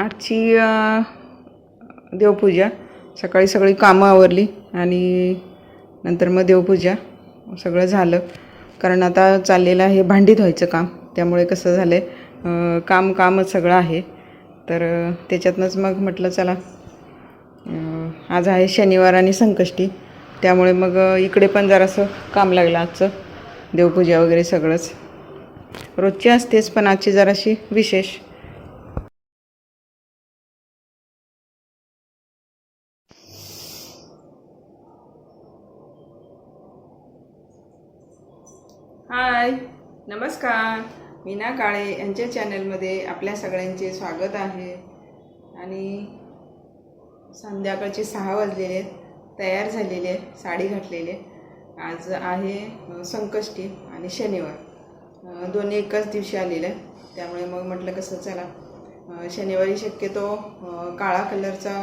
आजची देवपूजा. सकाळी सगळी कामं आवरली आणि नंतर मग देवपूजा. सगळं झालं. कारण आता चाललेलं आहे भांडी धुवायचं काम. त्यामुळे कसं झालं आहे काम कामच सगळं आहे. तर त्याच्यातनंच मग म्हटलं चला आज आहे शनिवार आणि संकष्टी. त्यामुळे मग इकडे पण जरासं काम लागलं आजचं. देवपूजा वगैरे सगळंच. रोजची असतेच पण आजची जराशी विशेष. हाय. नमस्कार. मीना काळे यांच्या चॅनलमध्ये आपल्या सगळ्यांचे स्वागत आहे. आणि संध्याकाळचे सहा वाजलेले आहेत. तयार झालेले साडी घातलेली आहे आज आहे संकष्टी आणि शनिवार. दोन्ही एकाच दिवशी आलेलं आहे त्यामुळे मग म्हटलं कसं चला. शनिवारी शक्यतो काळा कलरचा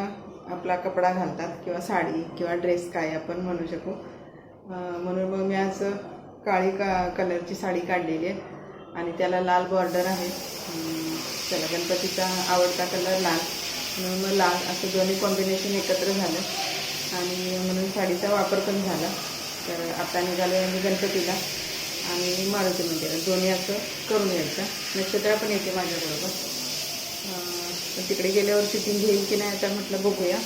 आपला कपडा घालतात किंवा साडी किंवा ड्रेस काय आपण म्हणू शकू. म्हणून मग मी आज काळी का कलरची साडी काढलेली आहे. आणि त्याला लाल बॉर्डर आहे. त्याला गणपतीचा आवडता कलर लाल. म्हणून मग लाल असं दोन्ही कॉम्बिनेशन एकत्र झालं. आणि म्हणून साडीचा वापर पण झाला. तर आता निघालो आम्ही गणपतीला. आणि मारुती मंदिरात. दोन्ही असं करून यायचं. नक्षत्र पण येते माझ्याबरोबर. पण तिकडे गेल्यावर शूटिंग घेईल की नाही आता म्हटलं बघूया.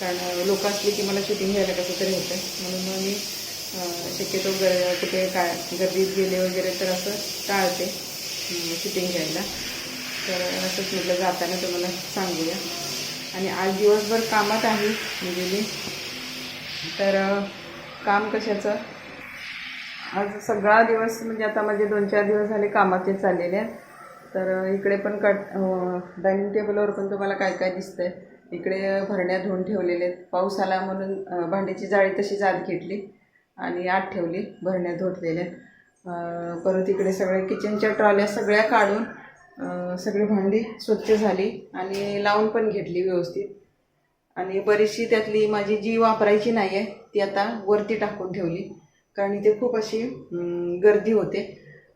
कारण लोक असली की मला शूटिंग घ्यायला कसं तरी होतं म्हणून मग मी शक्यतो ग कुठे काय गर्दीत गेले वगैरे तर असं टाळते शूटिंग घ्यायला. तर असंच म्हटलं जाताना तुम्हाला सांगूया. आणि आज दिवसभर कामात आहे म्हणजे मी तर काम कशाचं? आज सगळा दिवस म्हणजे आता माझे दोन चार दिवस झाले कामाचे चाललेले आहेत. तर इकडे पण कट डायनिंग टेबलवर पण तुम्हाला काय काय दिसतंय. इकडे भरण्या धुवून ठेवलेले आहेत. पाऊस आला म्हणून भांड्याची जाळी तशी जात घेतली. आणि आत ठेवली भरण्या धुतलेल्या परत इकडे सगळ्या किचनच्या ट्रॉल्या सगळ्या काढून सगळी भांडी स्वच्छ झाली आणि लावून पण घेतली व्यवस्थित. आणि बरीचशी त्यातली माझी जी वापरायची नाही आहे ती आता वरती टाकून ठेवली. कारण इथे खूप अशी गर्दी होते.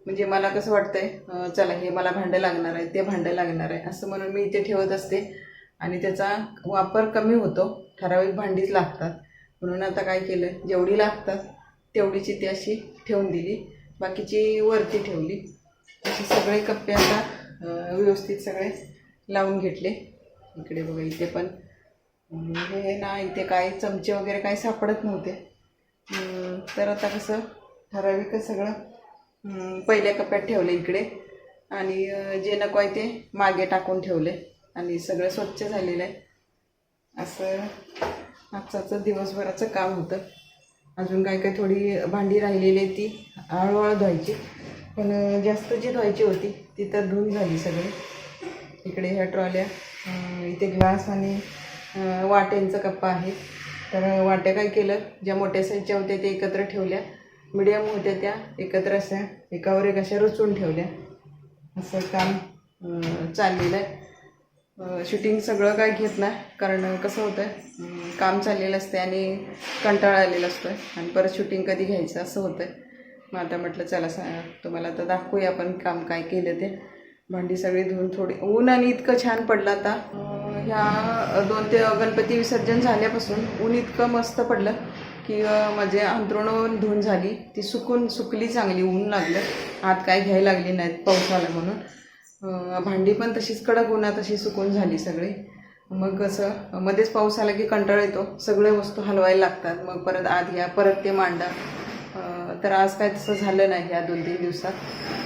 म्हणजे मला कसं वाटतंय चला हे मला भांडं लागणार आहे ते भांडं लागणार आहे असं म्हणून मी इथे ठेवत असते. आणि त्याचा वापर कमी होतो. ठराविक भांडीच लागतात. म्हणून आता काय केलं जेवढी लागतात तेवढीची ती अशी ठेवून दिली. बाकीची वरती ठेवली. असे सगळे कप्पे आता व्यवस्थित सगळे लावून घेतले. इकडे बघा इथे पण. हे ना इथे काय चमचे वगैरे काही सापडत नव्हते. तर आता कसं ठराविकच सगळं पहिल्या कप्प्यात ठेवले इकडे. आणि जे नको आहे ते मागे टाकून ठेवले. आणि सगळं स्वच्छ झालेलं आहे. असं आजचाचं दिवसभराचं काम होतं. अजून काय काय थोडी भांडी राहिलेली ती हळूहळू धुवायची. पण जास्त जी धुवायची होती ती तर धुवून झाली सगळी. इकडे ह्या ट्रॉल्या इथे ग्लास आणि वाट्यांचा कप्पा आहे. तर वाट्या काय केलं ज्या मोठ्या साईजच्या होत्या त्या एकत्र ठेवल्या. मिडियम होत्या त्या एकत्र अशा एकावर एक अशा रचून ठेवल्या. असं काम चाललेलं आहे. शूटिंग सगळं काय घेत नाही. कारण कसं होतं आहे काम चाललेलं असते आणि कंटाळा आलेला असतो आहे आणि परत शूटिंग कधी घ्यायचं असं होतं आहे मग आता म्हटलं चला सा तुम्हाला आता दाखवूया आपण काम काय केलं ते. भांडी सगळी धुवून थोडी ऊन आणि इतकं छान पडलं आता. ह्या दोन ते गणपती विसर्जन झाल्यापासून ऊन इतकं मस्त पडलं की अं, माझे धुवून झाली. ती सुकून सुकली चांगली ऊन लागलं. आत काय घ्यायला लागली नाहीत पाऊस आला म्हणून. भांडी पण तशीच कडक उन्हा तशी सुकून झाली सगळी. मग कसं मध्येच पाऊस आला की कंटाळ येतो. सगळे वस्तू हलवायला लागतात. मग परत आत घ्या परत ते मांडा. तर आज काय तसं झालं नाही या दोन तीन दिवसात.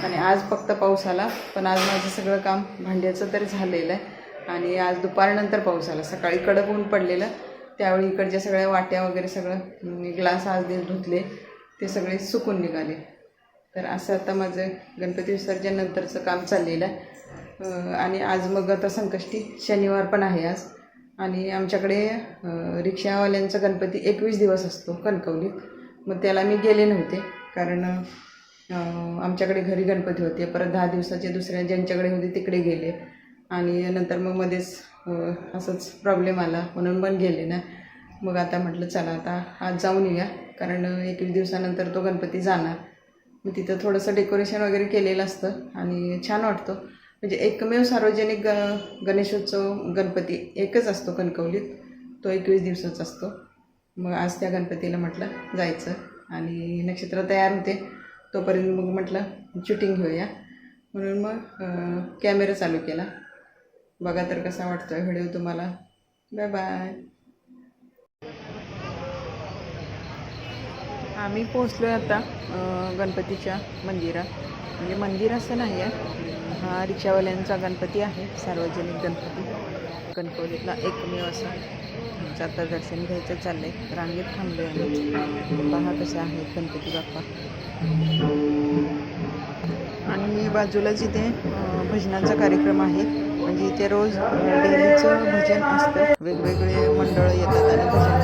आणि आज फक्त पाऊस आला पण आज माझं सगळं काम भांड्याचं तरी झालेलं आहे. आणि आज दुपारनंतर पाऊस आला. सकाळी कडक ऊन पडलेलं. त्यावेळी इकडच्या सगळ्या वाट्या वगैरे सगळं ग्लास आज दे धुतले. ते सगळे सुकून निघाले. तर असं आता माझं गणपती विसर्जननंतरचं काम चाललेलं आहे. आणि आज मग आता संकष्टी शनिवार पण आहे आज. आणि आमच्याकडे रिक्षावाल्यांचा गणपती एकवीस दिवस असतो कणकवलीत. मग त्याला मी गेले नव्हते कारण आमच्याकडे घरी गणपती होते. परत दहा दिवसाचे दुसऱ्या ज्यांच्याकडे होते तिकडे गेले. आणि नंतर मग मध्येच असंच प्रॉब्लेम आला. म्हणून पण गेले ना. मग आता म्हटलं चला आता आज जाऊन येऊया. कारण एकवीस दिवसानंतर तो गणपती जाणार. मग तिथं थोडंसं डेकोरेशन वगैरे केलेलं असतं आणि छान वाटतं. म्हणजे एकमेव सार्वजनिक ग गणेशोत्सव गणपती एकच असतो कणकवलीत. तो एकवीस दिवसाचा असतो. मग आज त्या गणपतीला म्हटलं जायचं आणि नक्षत्र तयार होते. तोपर्यंत मग म्हटलं शूटिंग घेऊया. म्हणून मग कॅमेरा चालू केला. बघा तर कसा वाटतोय व्हिडिओ तुम्हाला. Bye bye. आम्ही पोचलो आता गणपतीच्या मंदिरात म्हणजे मंदिर असं नाही आहे. हा रिक्षावाल्यांचा गणपती आहे सार्वजनिक गणपती. कणकवलीतला एकमेव असा आमचं आता दर्शन घ्यायचं चाललं आहे रांगेत थांबलो आम्ही. पहा कसे आहेत गणपती बाप्पा. आणि बाजूलाच इथे भजनाचा कार्यक्रम आहे म्हणजे इथे रोज डेलीचं भजन असतं. वेगवेगळे मंडळ येतात आणि भजन